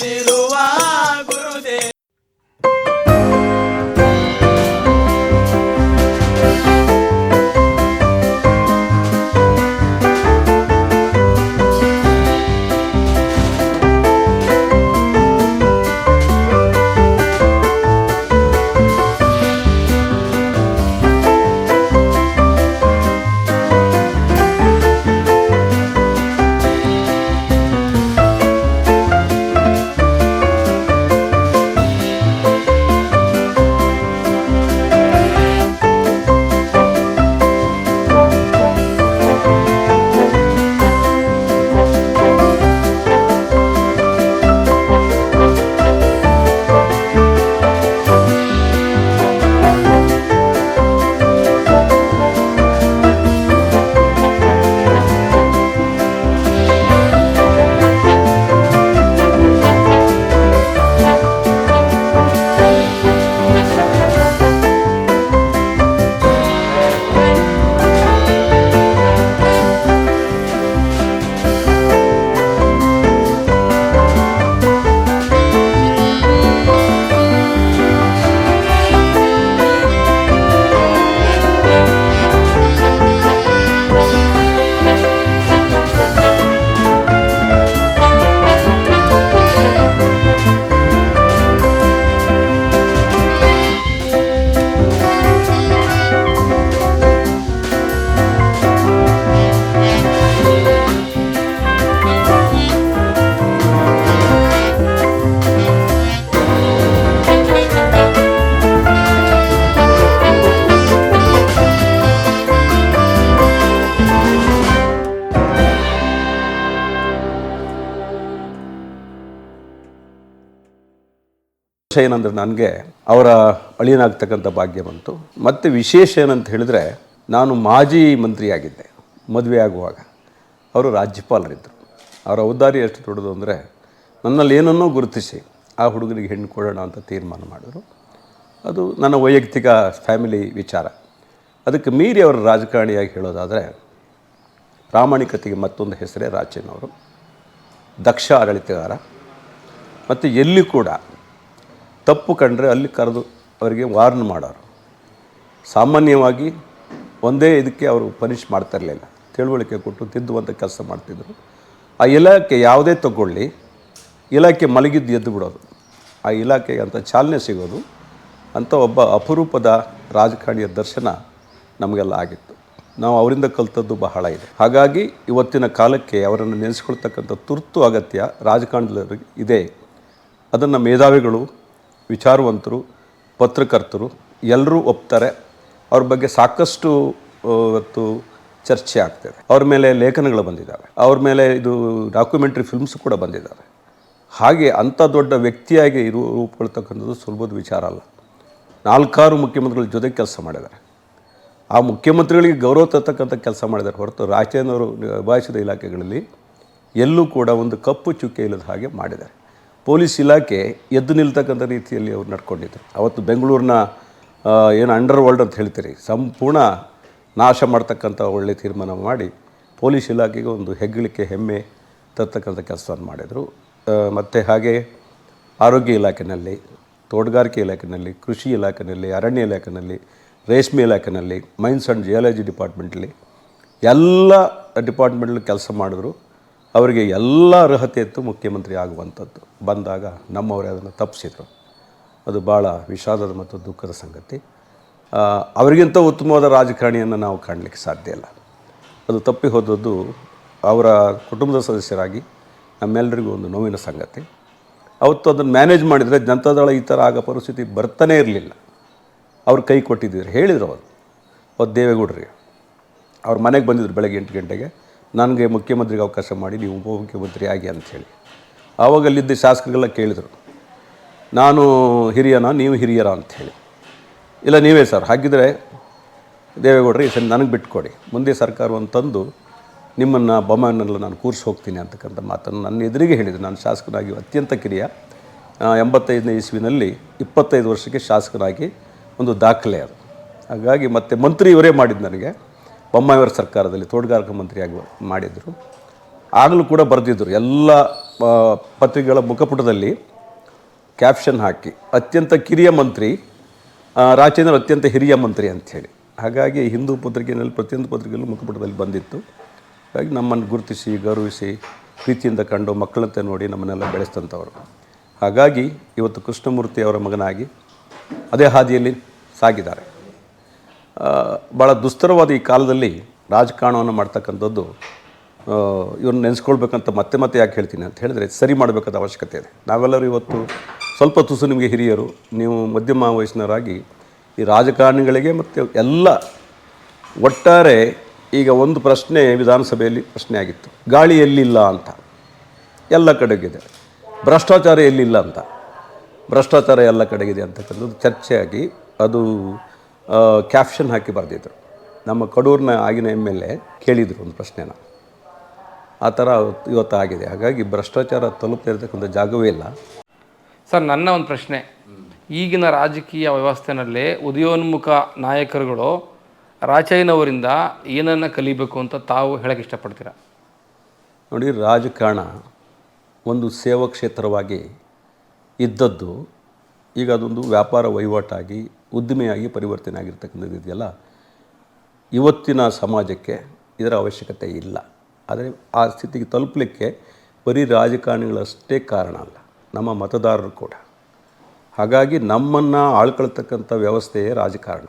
ছিল ವಿಷಯ ಏನಂದ್ರೆ ನನಗೆ ಅವರ ಅಳಿಯನಾಗ್ತಕ್ಕಂಥ ಭಾಗ್ಯ ಬಂತು. ಮತ್ತು ವಿಶೇಷ ಏನಂತ ಹೇಳಿದ್ರೆ ನಾನು ಮಾಜಿ ಮಂತ್ರಿಯಾಗಿದ್ದೆ, ಮದುವೆ ಆಗುವಾಗ. ಅವರು ರಾಜ್ಯಪಾಲರಿದ್ದರು. ಅವರ ಔದಾರಿ ಎಷ್ಟು ದೊಡ್ಡದು ಅಂದರೆ ನನ್ನಲ್ಲಿ ಏನನ್ನೋ ಗುರುತಿಸಿ ಆ ಹುಡುಗನಿಗೆ ಹೆಣ್ಣು ಕೊಡೋಣ ಅಂತ ತೀರ್ಮಾನ ಮಾಡಿದರು. ಅದು ನನ್ನ ವೈಯಕ್ತಿಕ ಫ್ಯಾಮಿಲಿ ವಿಚಾರ. ಅದಕ್ಕೆ ಮೀರಿ ಅವರು ರಾಜಕಾರಣಿಯಾಗಿ ಹೇಳೋದಾದರೆ ಪ್ರಾಮಾಣಿಕತೆಗೆ ಮತ್ತೊಂದು ಹೆಸರೇ ರಾಚೇನವರು ದಕ್ಷ ಆಡಳಿತಗಾರ. ಮತ್ತು ಎಲ್ಲಿ ಕೂಡ ತಪ್ಪು ಕಂಡ್ರೆ ಅಲ್ಲಿ ಕರೆದು ಅವರಿಗೆ ವಾರ್ನ್ ಮಾಡೋರು. ಸಾಮಾನ್ಯವಾಗಿ ಒಂದೇ ಇದಕ್ಕೆ ಅವರು ಪನಿಷ್ ಮಾಡ್ತಾ ಇರಲಿಲ್ಲ ತಿಳುವಳಿಕೆ ಕೊಟ್ಟು ತಿದ್ದುವಂಥ ಕೆಲಸ ಮಾಡ್ತಿದ್ರು. ಆ ಇಲಾಖೆ ಯಾವುದೇ ತಗೊಳ್ಳಿ, ಇಲಾಖೆ ಮಲಗಿದ್ದು ಎದ್ದು ಬಿಡೋದು. ಆ ಇಲಾಖೆಗೆ ಅಂತ ಚಾಲನೆ ಸಿಗೋದು. ಅಂಥ ಒಬ್ಬ ಅಪರೂಪದ ರಾಜಕಾರಣಿಯ ದರ್ಶನ ನಮಗೆಲ್ಲ ಆಗಿತ್ತು. ನಾವು ಅವರಿಂದ ಕಲಿತದ್ದು ಬಹಳ ಇದೆ. ಹಾಗಾಗಿ ಇವತ್ತಿನ ಕಾಲಕ್ಕೆ ಅವರನ್ನು ನೆನೆಸ್ಕೊಳ್ತಕ್ಕಂಥ ತುರ್ತು ಅಗತ್ಯ ರಾಜಕಾರಣದಲ್ಲಿ ಇದೆ. ಅದನ್ನು ಮೇಧಾವಿಗಳು ವಿಚಾರವಂತರು, ಪತ್ರಕರ್ತರು ಎಲ್ಲರೂ ಒಪ್ತಾರೆ. ಅವ್ರ ಬಗ್ಗೆ ಸಾಕಷ್ಟು ಇವತ್ತು ಚರ್ಚೆ ಆಗ್ತಿದೆ ಅವ್ರ ಮೇಲೆ ಲೇಖನಗಳು ಬಂದಿದ್ದಾವೆ. ಅವ್ರ ಮೇಲೆ ಇದು ಡಾಕ್ಯುಮೆಂಟ್ರಿ ಫಿಲ್ಮ್ಸ್ ಕೂಡ ಬಂದಿದ್ದಾವೆ. ಹಾಗೆ ಅಂಥ ದೊಡ್ಡ ವ್ಯಕ್ತಿಯಾಗಿ ಇರು, ರೂಪುಗೊಳ್ತಕ್ಕಂಥದ್ದು ಸುಲಭದ ವಿಚಾರ ಅಲ್ಲ. ನಾಲ್ಕಾರು ಮುಖ್ಯಮಂತ್ರಿಗಳ ಜೊತೆ ಕೆಲಸ ಮಾಡಿದ್ದಾರೆ. ಆ ಮುಖ್ಯಮಂತ್ರಿಗಳಿಗೆ ಗೌರವ ತರ್ತಕ್ಕಂಥ ಕೆಲಸ ಮಾಡಿದ್ದಾರೆ ಹೊರತು ರಾಜೇಂದ್ರ ನಿಭಾಯಿಸಿದ ಇಲಾಖೆಗಳಲ್ಲಿ ಎಲ್ಲೂ ಕೂಡ ಒಂದು ಕಪ್ಪು ಚುಕ್ಕೆ ಇಲ್ಲದ ಹಾಗೆ ಮಾಡಿದ್ದಾರೆ. ಪೊಲೀಸ್ ಇಲಾಖೆ ಎದ್ದು ನಿಲ್ತಕ್ಕಂಥ ರೀತಿಯಲ್ಲಿ ಅವ್ರು ನಡ್ಕೊಂಡಿದ್ದರು ಅವತ್ತು ಬೆಂಗಳೂರಿನ ಏನು ಅಂಡರ್ ವರ್ಲ್ಡ್ ಅಂತ ಹೇಳ್ತೀರಿ, ಸಂಪೂರ್ಣ ನಾಶ ಮಾಡ್ತಕ್ಕಂಥ ಒಳ್ಳೆ ತೀರ್ಮಾನ ಮಾಡಿ ಪೊಲೀಸ್ ಇಲಾಖೆಗೆ ಒಂದು ಹೆಗ್ಗಳಿಕೆ, ಹೆಮ್ಮೆ ತರ್ತಕ್ಕಂಥ ಕೆಲಸವನ್ನು ಮಾಡಿದರು. ಮತ್ತು ಹಾಗೆ ಆರೋಗ್ಯ ಇಲಾಖೆಯಲ್ಲಿ ತೋಟಗಾರಿಕೆ ಇಲಾಖೆಯಲ್ಲಿ ಕೃಷಿ ಇಲಾಖೆಯಲ್ಲಿ ಅರಣ್ಯ ಇಲಾಖೆಯಲ್ಲಿ ರೇಷ್ಮೆ ಇಲಾಖೆಯಲ್ಲಿ ಮೈನ್ಸ್ ಆ್ಯಂಡ್ ಜಿಯಾಲಜಿ ಡಿಪಾರ್ಟ್ಮೆಂಟಲ್ಲಿ ಎಲ್ಲ ಡಿಪಾರ್ಟ್ಮೆಂಟಲ್ಲಿ ಕೆಲಸ ಮಾಡಿದ್ರು. ಅವರಿಗೆ ಎಲ್ಲ ಅರ್ಹತೆ ಇತ್ತು ಮುಖ್ಯಮಂತ್ರಿ ಆಗುವಂಥದ್ದು. ಬಂದಾಗ ನಮ್ಮವರೇ ಅದನ್ನು ತಪ್ಪಿಸಿದರು. ಅದು ಭಾಳ ವಿಷಾದದ ಮತ್ತು ದುಃಖದ ಸಂಗತಿ. ಅವರಿಗಿಂತ ಉತ್ತಮವಾದ ರಾಜಕಾರಣಿಯನ್ನು ನಾವು ಕಾಣಲಿಕ್ಕೆ ಸಾಧ್ಯ ಇಲ್ಲ. ಅದು ತಪ್ಪಿ ಹೋದದ್ದು ಅವರ ಕುಟುಂಬದ ಸದಸ್ಯರಾಗಿ ನಮ್ಮೆಲ್ಲರಿಗೂ ಒಂದು ನೋವಿನ ಸಂಗತಿ. ಅವತ್ತು ಅದನ್ನು ಮ್ಯಾನೇಜ್ ಮಾಡಿದರೆ ಜನತಾದಳ ಈ ಥರ ಆಗೋ ಪರಿಸ್ಥಿತಿ ಬರ್ತಾನೇ ಇರಲಿಲ್ಲ. ಅವ್ರು ಕೈ ಕೊಟ್ಟಿದ್ದಿದ್ರು. ಹೇಳಿದರು ಅವರು. ಅವತ್ತು ದೇವೇಗೌಡರಿಗೆ. ಅವ್ರ ಮನೆಗೆ ಬಂದಿದ್ರು ಬೆಳಗ್ಗೆ ಎಂಟು ಗಂಟೆಗೆ. ನನಗೆ ಮುಖ್ಯಮಂತ್ರಿಗೆ ಅವಕಾಶ ಮಾಡಿ, ನೀವು ಉಪಮುಖ್ಯಮಂತ್ರಿ ಆಗಿ ಅಂಥೇಳಿ. ಆವಾಗ ಅಲ್ಲಿದ್ದ ಶಾಸಕರೆಲ್ಲ ಕೇಳಿದರು, ನಾನು ಹಿರಿಯನ, ನೀವು ಹಿರಿಯರ ಅಂಥೇಳಿ. ಇಲ್ಲ, ನೀವೇ ಸರ್, ಹಾಗಿದ್ರೆ ದೇವೇಗೌಡರು, ಈ ಸರಿ ನನಗೆ ಬಿಟ್ಕೊಡಿ. ಮುಂದೆ ಸರ್ಕಾರವನ್ನು ತಂದು ನಿಮ್ಮನ್ನು ಬೊಮ್ಮನೆಲ್ಲ ನಾನು ಕೂರಿಸಿ ಹೋಗ್ತೀನಿ ಅಂತಕ್ಕಂಥ ಮಾತನ್ನು ನನ್ನ ಎದುರಿಗೆ ಹೇಳಿದರು. ನಾನು ಶಾಸಕನಾಗಿ ಅತ್ಯಂತ ಕಿರಿಯ. ಎಂಬತ್ತೈದನೇ ಇಸ್ವಿನಲ್ಲಿ ಇಪ್ಪತ್ತೈದು ವರ್ಷಕ್ಕೆ ಶಾಸಕನಾಗಿ ಒಂದು ದಾಖಲೆ ಅದು. ಹಾಗಾಗಿ ಮತ್ತೆ ಮಂತ್ರಿ ಇವರೇ ಮಾಡಿದ್ದು ನನಗೆ. ಬೊಮ್ಮಾಯಿಯವರ ಸರ್ಕಾರದಲ್ಲಿ ತೋಟಗಾರಿಕಾ ಮಂತ್ರಿಯಾಗಿ ಮಾಡಿದರು. ಆಗಲೂ ಕೂಡ ಬರೆದಿದ್ದರು ಎಲ್ಲ ಪತ್ರಿಕೆಗಳ ಮುಖಪುಟದಲ್ಲಿ ಕ್ಯಾಪ್ಷನ್ ಹಾಕಿ, ಅತ್ಯಂತ ಕಿರಿಯ ಮಂತ್ರಿ ರಾಜೇಂದ್ರ ಅತ್ಯಂತ ಹಿರಿಯ ಮಂತ್ರಿ ಅಂಥೇಳಿ. ಹಾಗಾಗಿ ಹಿಂದೂ ಪತ್ರಿಕೆಯಲ್ಲಿ ಪ್ರತಿಯೊಂದು ಪತ್ರಿಕೆಯಲ್ಲೂ ಮುಖಪುಟದಲ್ಲಿ ಬಂದಿತ್ತು. ಹಾಗಾಗಿ ನಮ್ಮನ್ನು ಗುರುತಿಸಿ, ಗೌರವಿಸಿ, ಪ್ರೀತಿಯಿಂದ ಕಂಡು ಮಕ್ಕಳಂತೆ ನೋಡಿ ನಮ್ಮನ್ನೆಲ್ಲ ಬೆಳೆಸ್ತಂಥವ್ರು. ಹಾಗಾಗಿ ಇವತ್ತು ಕೃಷ್ಣಮೂರ್ತಿ ಅವರ ಮಗನಾಗಿ ಅದೇ ಹಾದಿಯಲ್ಲಿ ಸಾಗಿದ್ದಾರೆ. ಭಾಳ ದುಸ್ತರವಾದ ಈ ಕಾಲದಲ್ಲಿ ರಾಜಕಾರಣವನ್ನು ಮಾಡ್ತಕ್ಕಂಥದ್ದು ಇವ್ರನ್ನ ನೆನೆಸ್ಕೊಳ್ಬೇಕಂತ ಮತ್ತೆ ಮತ್ತೆ ಯಾಕೆ ಹೇಳ್ತೀನಿ ಅಂತ ಹೇಳಿದ್ರೆ ಸರಿ ಮಾಡಬೇಕಾದ ಅವಶ್ಯಕತೆ ಇದೆ. ನಾವೆಲ್ಲರೂ ಇವತ್ತು ಸ್ವಲ್ಪ ತುಸು ನಿಮಗೆ ಹಿರಿಯರು, ನೀವು ಮಧ್ಯಮ ವಯಸ್ಸಿನವರಾಗಿ ಈ ರಾಜಕಾರಣಿಗಳಿಗೆ ಮತ್ತು ಎಲ್ಲ ಒಟ್ಟಾರೆ ಈಗ ಒಂದು ಪ್ರಶ್ನೆ ವಿಧಾನಸಭೆಯಲ್ಲಿ ಪ್ರಶ್ನೆ ಆಗಿತ್ತು. ಗಾಳಿ ಎಲ್ಲಿಲ್ಲ ಅಂತ. ಎಲ್ಲ ಕಡೆಗಿದೆ. ಭ್ರಷ್ಟಾಚಾರ ಎಲ್ಲಿಲ್ಲ ಅಂತ. ಭ್ರಷ್ಟಾಚಾರ ಎಲ್ಲ ಕಡೆಗಿದೆ ಅಂತಕ್ಕಂಥದ್ದು ಚರ್ಚೆಯಾಗಿ ಅದು ಕ್ಯಾಪ್ಷನ್ ಹಾಕಿ ಬರೆದಿದ್ರು. ನಮ್ಮ ಕಡೂರಿನ ಆಗಿನ ಎಂ ಎಲ್ ಎ ಕೇಳಿದರು ಒಂದು ಪ್ರಶ್ನೆನ. ಆ ಥರ ಇವತ್ತು ಆಗಿದೆ ಹಾಗಾಗಿ ಭ್ರಷ್ಟಾಚಾರ ತಲುಪ್ತಿರ್ತಕ್ಕಂಥ ಜಾಗವೇ ಇಲ್ಲ. ಸರ್ ನನ್ನ ಒಂದು ಪ್ರಶ್ನೆ. ಈಗಿನ ರಾಜಕೀಯ ವ್ಯವಸ್ಥೆನಲ್ಲಿ ಉದಯೋನ್ಮುಖ ನಾಯಕರುಗಳು ರಾಚಯ್ಯನವರಿಂದ ಏನನ್ನು ಕಲಿಬೇಕು ಅಂತ ತಾವು ಹೇಳಕ್ಕೆ ಇಷ್ಟಪಡ್ತೀರಾ? ನೋಡಿ ರಾಜಕಾರಣ ಒಂದು ಸೇವಾ ಕ್ಷೇತ್ರವಾಗಿ ಇದ್ದದ್ದು ಈಗ ಅದೊಂದು ವ್ಯಾಪಾರ ವಹಿವಾಟಾಗಿ ಉದ್ದಿಮೆಯಾಗಿ ಪರಿವರ್ತನೆ ಆಗಿರ್ತಕ್ಕಂಥದ್ದು ಇದೆಯಲ್ಲ? ಇವತ್ತಿನ ಸಮಾಜಕ್ಕೆ ಇದರ ಅವಶ್ಯಕತೆ ಇಲ್ಲ. ಆದರೆ ಆ ಸ್ಥಿತಿಗೆ ತಲುಪಲಿಕ್ಕೆ ಬರೀ ರಾಜಕಾರಣಿಗಳಷ್ಟೇ ಕಾರಣ ಅಲ್ಲ. ನಮ್ಮ ಮತದಾರರು ಕೂಡ. ಹಾಗಾಗಿ ನಮ್ಮನ್ನು ಆಳ್ಕೊಳ್ತಕ್ಕಂಥ ವ್ಯವಸ್ಥೆಯೇ ರಾಜಕಾರಣ.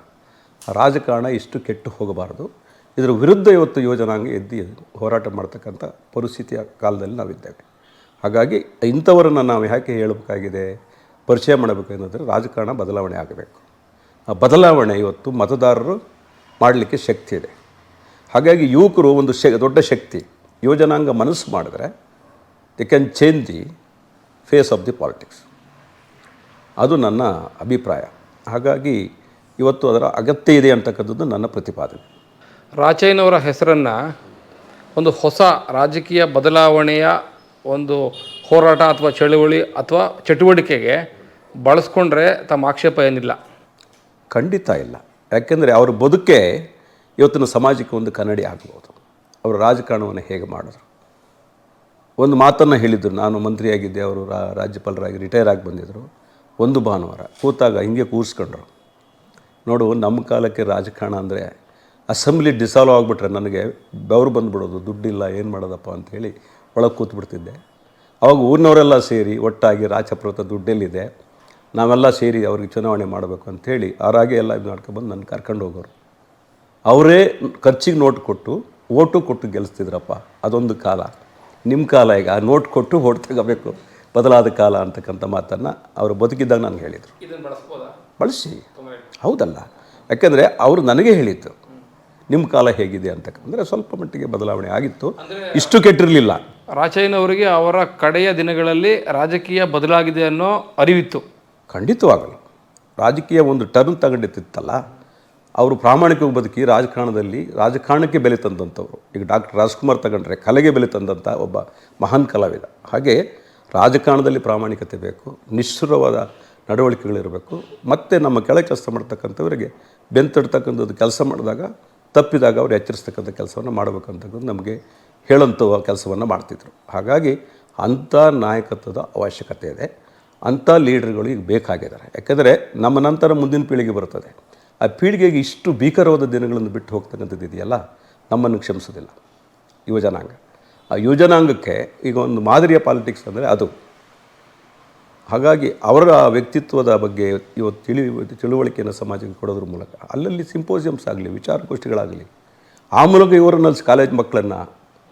ರಾಜಕಾರಣ ಇಷ್ಟು ಕೆಟ್ಟು ಹೋಗಬಾರದು. ಇದರ ವಿರುದ್ಧ ಇವತ್ತು ಯೋಜನಾಂಗ ಎದ್ದು ಹೋರಾಟ ಮಾಡ್ತಕ್ಕಂಥ ಪರಿಸ್ಥಿತಿಯ ಕಾಲದಲ್ಲಿ ನಾವಿದ್ದೇವೆ. ಹಾಗಾಗಿ ಇಂಥವರನ್ನು ನಾವು ಯಾಕೆ ಹೇಳಬೇಕಾಗಿದೆ? ಪರಿಚಯ ಮಾಡಬೇಕು ಅನ್ನೋದ್ರೆ ರಾಜಕಾರಣ ಬದಲಾವಣೆ ಆಗಬೇಕು. ಬದಲಾವಣೆ ಇವತ್ತು ಮತದಾರರು ಮಾಡಲಿಕ್ಕೆ ಶಕ್ತಿ ಇದೆ. ಹಾಗಾಗಿ ಯುವಕರು ಒಂದು ಶ ದೊಡ್ಡ ಶಕ್ತಿ. ಯೋಜನಾಂಗ ಮನಸ್ಸು ಮಾಡಿದ್ರೆ they can change the face of the politics ಅದು ನನ್ನ ಅಭಿಪ್ರಾಯ. ಹಾಗಾಗಿ ಇವತ್ತು ಅದರ ಅಗತ್ಯ ಇದೆ ಅಂತಕ್ಕಂಥದ್ದು ನನ್ನ ಪ್ರತಿಪಾದನೆ. ರಾಚಯ್ಯನವರ ಹೆಸರನ್ನು ಒಂದು ಹೊಸ ರಾಜಕೀಯ ಬದಲಾವಣೆಯ ಒಂದು ಹೋರಾಟ ಅಥವಾ ಚಳುವಳಿ ಅಥವಾ ಚಟುವಟಿಕೆಗೆ ಬಳಸ್ಕೊಂಡ್ರೆ ತಮ್ಮ ಆಕ್ಷೇಪ ಏನಿಲ್ಲ. ಖಂಡಿತ ಇಲ್ಲ. ಯಾಕೆಂದರೆ ಅವ್ರ ಬದುಕೆ ಇವತ್ತಿನ ಸಮಾಜಕ್ಕೆ ಒಂದು ಕನ್ನಡಿ ಆಗ್ಬೋದು. ಅವರು ರಾಜಕಾರಣವನ್ನು ಹೇಗೆ ಮಾಡಿದ್ರು? ಒಂದು ಮಾತನ್ನು ಹೇಳಿದ್ರು. ನಾನು ಮಂತ್ರಿಯಾಗಿದ್ದೆ, ಅವರು ರಾ, ರಾಜ್ಯಪಾಲರಾಗಿ ರಿಟೈರ್ ಆಗಿ ಬಂದಿದ್ದರು ಒಂದು ಭಾನುವಾರ ಕೂತಾಗ ಹಿಂಗೆ ಕೂರಿಸ್ಕೊಂಡ್ರು. ನೋಡು, ನಮ್ಮ ಕಾಲಕ್ಕೆ ರಾಜಕಾರಣ ಅಂದರೆ ಅಸೆಂಬ್ಲಿ ಡಿಸಾಲ್ವ್ ಆಗಿಬಿಟ್ರೆ ನನಗೆ ಬೆವರು ಬಂದುಬಿಡೋದು, ದುಡ್ಡಿಲ್ಲ, ಏನು ಮಾಡೋದಪ್ಪ ಅಂಥೇಳಿ ಒಳಗೆ ಕೂತ್ಬಿಡ್ತಿದ್ದೆ. ಅವಾಗ ಊರಿನವರೆಲ್ಲ ಸೇರಿ ಒಟ್ಟಾಗಿ ರಾಜಪ್ರಭುತ್ವ ದುಡ್ಡೆಲ್ಲಿದೆ. ನಾವೆಲ್ಲ ಸೇರಿ ಅವ್ರಿಗೆ ಚುನಾವಣೆ ಮಾಡಬೇಕು ಅಂಥೇಳಿ ಆರಾಗೆ ಎಲ್ಲ ಇದು ಮಾಡ್ಕೊಬಂದು ನನ್ನ ಕರ್ಕೊಂಡು ಹೋಗೋರು. ಅವರೇ ಖರ್ಚಿಗೆ ನೋಟ್ ಕೊಟ್ಟು ಓಟು ಕೊಟ್ಟು ಗೆಲ್ಲಿಸ್ತಿದ್ರಪ್ಪ ಅದೊಂದು ಕಾಲ. ನಿಮ್ಮ ಕಾಲ ಈಗ ಆ ನೋಟ್ ಕೊಟ್ಟು ಓಟ್ ತಗೋಬೇಕು ಬದಲಾದ ಕಾಲ ಅಂತಕ್ಕಂಥ ಮಾತನ್ನು ಅವರು ಬದುಕಿದ್ದಾಗ ನನಗೆ ಹೇಳಿದರು. ಇದನ್ನು ಬಳಸ್ಬೋದಾ? ಬಳಸಿ. ಹೌದಲ್ಲ. ಯಾಕೆಂದರೆ ಅವರು ನನಗೆ ಹೇಳಿತ್ತು ನಿಮ್ಮ ಕಾಲ ಹೇಗಿದೆ ಅಂತಕ್ಕಂದರೆ ಸ್ವಲ್ಪ ಮಟ್ಟಿಗೆ ಬದಲಾವಣೆ ಆಗಿತ್ತು. ಇಷ್ಟು ಕೆಟ್ಟಿರಲಿಲ್ಲ. ರಾಚಯ್ಯನವರಿಗೆ ಅವರ ಕಡೆಯ ದಿನಗಳಲ್ಲಿ ರಾಜಕೀಯ ಬದಲಾಗಿದೆ ಅನ್ನೋ ಅರಿವಿತ್ತು. ಖಂಡಿತವಾಗಲ್ಲ ರಾಜಕೀಯ ಒಂದು ಟರ್ನ್ ತಗೊಂಡಿತ್ತಿತ್ತಲ್ಲ ಅವರು ಪ್ರಾಮಾಣಿಕವಾಗಿ ಬದುಕಿ ರಾಜಕಾರಣದಲ್ಲಿ, ರಾಜಕಾರಣಕ್ಕೆ ಬೆಲೆ ತಂದಂಥವ್ರು. ಈಗ ಡಾಕ್ಟರ್ ರಾಜ್ಕುಮಾರ್ ತಗೊಂಡ್ರೆ ಕಲೆಗೆ ಬೆಲೆ ತಂದಂಥ ಒಬ್ಬ ಮಹಾನ್ ಕಲಾವಿದ. ಹಾಗೆ ರಾಜಕಾರಣದಲ್ಲಿ ಪ್ರಾಮಾಣಿಕತೆ ಬೇಕು, ನಿಷ್ಠುರವಾದ ನಡವಳಿಕೆಗಳಿರಬೇಕು ಮತ್ತು ನಮ್ಮ ಕೆಳಗೆ ಕೆಲಸ ಮಾಡ್ತಕ್ಕಂಥವರಿಗೆ ಬೆಂತಡ್ತಕ್ಕಂಥದ್ದು ಕೆಲಸ ಮಾಡಿದಾಗ, ತಪ್ಪಿದಾಗ ಅವ್ರು ಎಚ್ಚರಿಸ್ತಕ್ಕಂಥ ಕೆಲಸವನ್ನು ಮಾಡಬೇಕಂತಕ್ಕಂಥದ್ದು ನಮಗೆ ಹೇಳೋಂಥ ಕೆಲಸವನ್ನು ಮಾಡ್ತಿದ್ರು. ಹಾಗಾಗಿ ಅಂಥ ನಾಯಕತ್ವದ ಅವಶ್ಯಕತೆ ಇದೆ. ಅಂಥ ಲೀಡರ್ಗಳು ಈಗ ಬೇಕಾಗಿದ್ದಾರೆ. ಯಾಕೆಂದರೆ ನಮ್ಮ ನಂತರ ಮುಂದಿನ ಪೀಳಿಗೆ ಬರ್ತದೆ ಆ ಪೀಳಿಗೆಗೆ ಇಷ್ಟು ಭೀಕರವಾದ ದಿನಗಳನ್ನು ಬಿಟ್ಟು ಹೋಗ್ತಕ್ಕಂಥದ್ದು ಇದೆಯಲ್ಲ? ನಮ್ಮನ್ನು ಕ್ಷಮಿಸೋದಿಲ್ಲ ಯುವಜನಾಂಗ. ಆ ಯುವಜನಾಂಗಕ್ಕೆ ಈಗ ಒಂದು ಮಾದರಿಯ ಪಾಲಿಟಿಕ್ಸ್ ಅಂದರೆ ಅದು. ಹಾಗಾಗಿ ಅವರ ವ್ಯಕ್ತಿತ್ವದ ಬಗ್ಗೆ ಇವತ್ತು ತಿಳಿ ತಿಳುವಳಿಕೆಯನ್ನು ಸಮಾಜಕ್ಕೆ ಕೊಡೋದ್ರ ಮೂಲಕ. ಅಲ್ಲಲ್ಲಿ ಸಿಂಪೋಸಿಯಮ್ಸ್ ಆಗಲಿ, ವಿಚಾರಗೋಷ್ಠಿಗಳಾಗಲಿ, ಆ ಮೂಲಕ ಇವರನ್ನ ಕಾಲೇಜ್ ಮಕ್ಕಳನ್ನು,